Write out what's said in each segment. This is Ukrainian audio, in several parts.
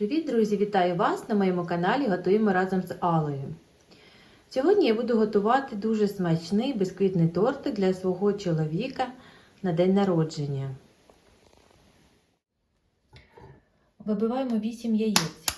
Привіт, друзі! Вітаю вас на моєму каналі Готуємо разом з Алою. Сьогодні я буду готувати дуже смачний бисквітний тортик для свого чоловіка на день народження. Вибиваємо 8 яєць.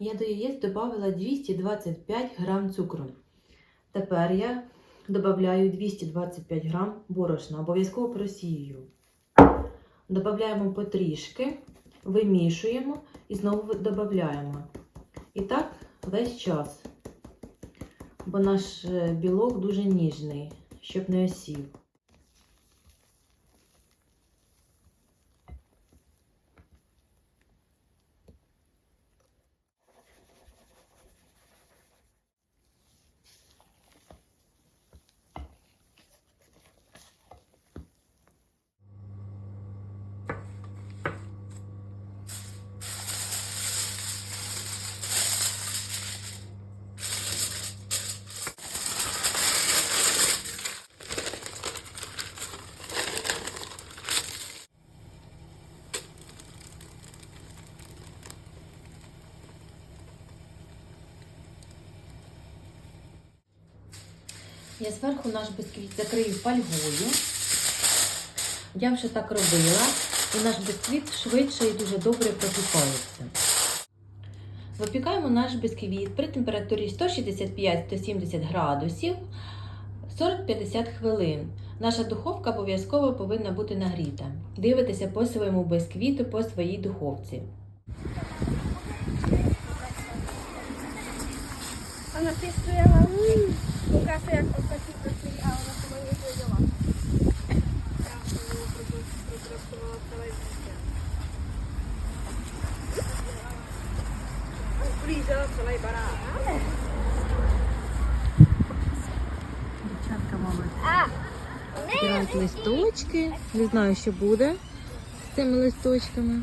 Я до яєць додала 225 грам цукру. Тепер я додаю 225 грам борошна, обов'язково просію. Додаємо потрішки, вимішуємо і знову додаємо. І так весь час, бо наш е, білок дуже ніжний, щоб не осів. Я зверху наш бисквіт закрию фольгою. Я вже так робила, і наш бисквіт швидше і дуже добре пропікається. Випікаємо наш бисквіт при температурі 165-170 градусів 40-50 хвилин. Наша духовка обов'язково повинна бути нагріта. Дивитеся по своєму бисквіту, по своїй духовці. Ona testujela mm. Já jsem ji protestovala televizi. Uklízela celý barák. Дівчатка. A, Збирають листочки. Не знаю, що буде з цими листочками.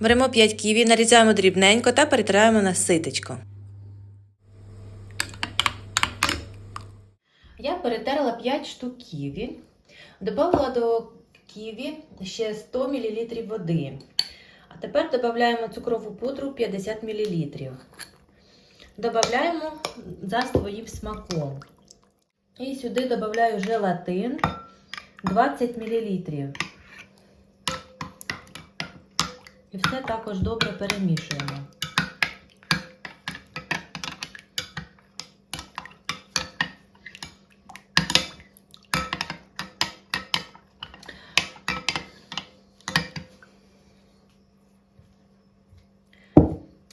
Беремо 5 ківі, нарізаємо дрібненько та перетираємо на ситечко. Я перетерла 5 штук ківі, додала до ківі ще 100 мл води. А тепер додаємо цукрову пудру 50 мл. Додаємо за своїм смаком. І сюди додаю желатин 20 мл. І все також добре перемішуємо.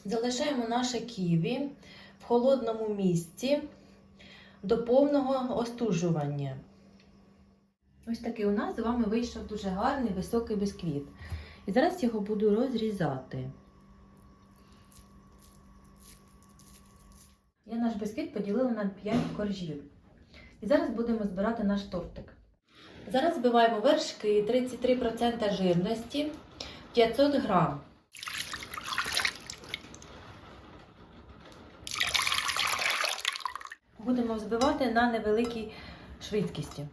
Залишаємо наше ківі в холодному місці до повного остужування. Ось такий у нас з вами вийшов дуже гарний високий бисквіт. І зараз його буду розрізати. Я наш бисквіт поділила на 5 коржів. І зараз будемо збирати наш тортик. Зараз збиваємо вершки 33% жирності 500 грам. Будемо взбивати на невеликій швидкості.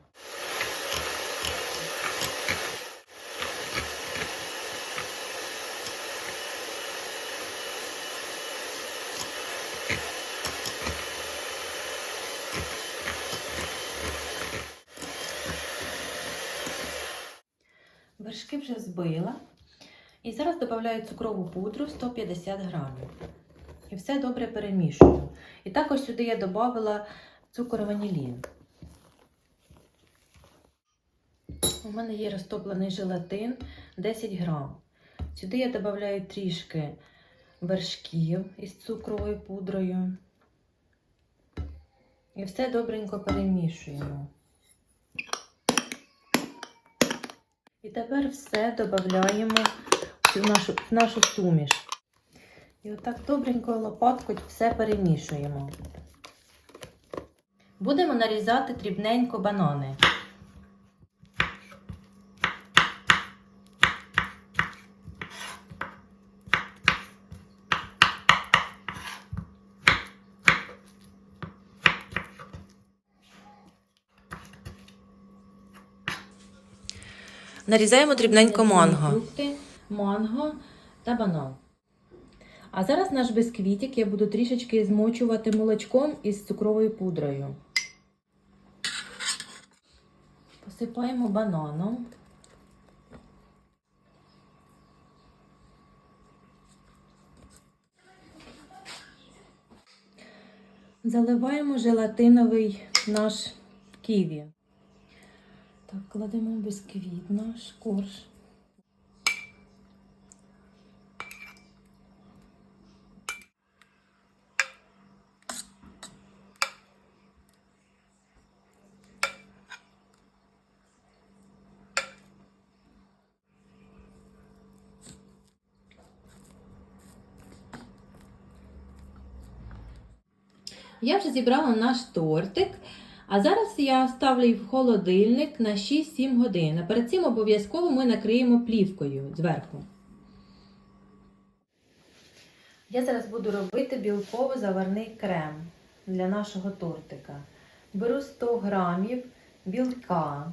Вершки вже збила. І зараз додаю цукрову пудру 150 грамів. І все добре перемішую. І також сюди я додала цукор ванілін. У мене є розтоплений желатин 10 грам. Сюди я додаю трішки вершків із цукровою пудрою. І все добренько перемішуємо. І тепер все додаємо в нашу, в нашу суміш. І отак добренько лопаткою все перемішуємо. Будемо нарізати дрібненько банани. Нарізаємо дрібненько манго. Фрукти, манго та банан. А зараз наш бисквітик я буду трішечки змочувати молочком із цукровою пудрою. Посипаємо бананом. Заливаємо желатиновий наш ківі. Так, кладемо бисквіт наш корж. Я вже зібрала наш тортик. А зараз я ставлю їх в холодильник на 6-7 годин. А перед цим обов'язково ми накриємо плівкою зверху. Я зараз буду робити білково-заварний крем для нашого тортика. Беру 100 грамів білка.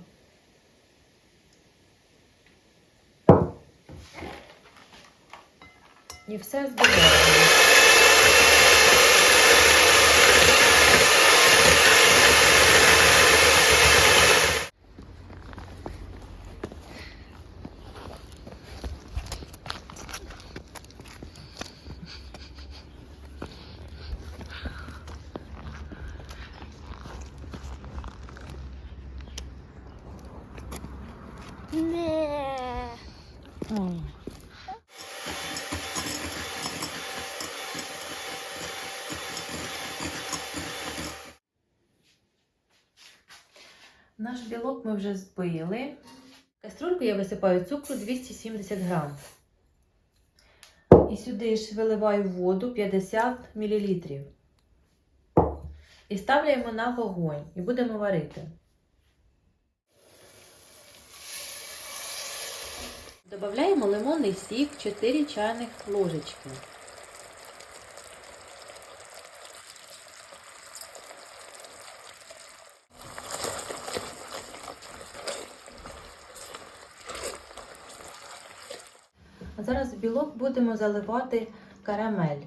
І все збиваю. Не. Наш білок ми вже збили. В каструльку я висипаю цукру 270 грам. І сюди ж виливаю воду 50 мл. І ставляємо на вогонь і будемо варити. Додаємо лимонний сік 4 чайних ложечки. А зараз в білок будемо заливати карамель.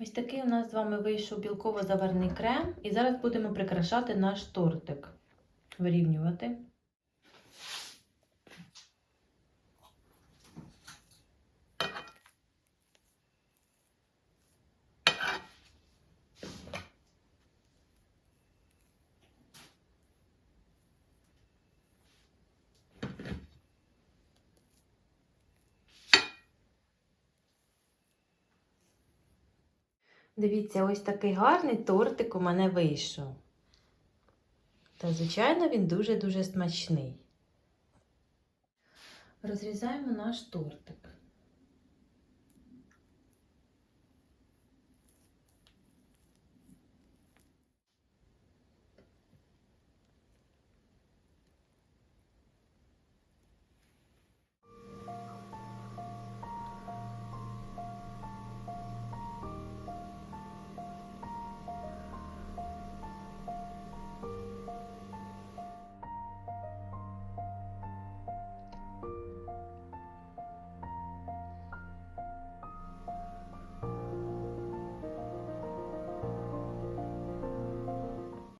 Ось такий у нас з вами вийшов білково-заварний крем. І зараз будемо прикрашати наш тортик. Вирівнювати. Дивіться, ось такий гарний тортик у мене вийшов. Та, звичайно, він дуже-дуже смачний. Розрізаємо наш тортик.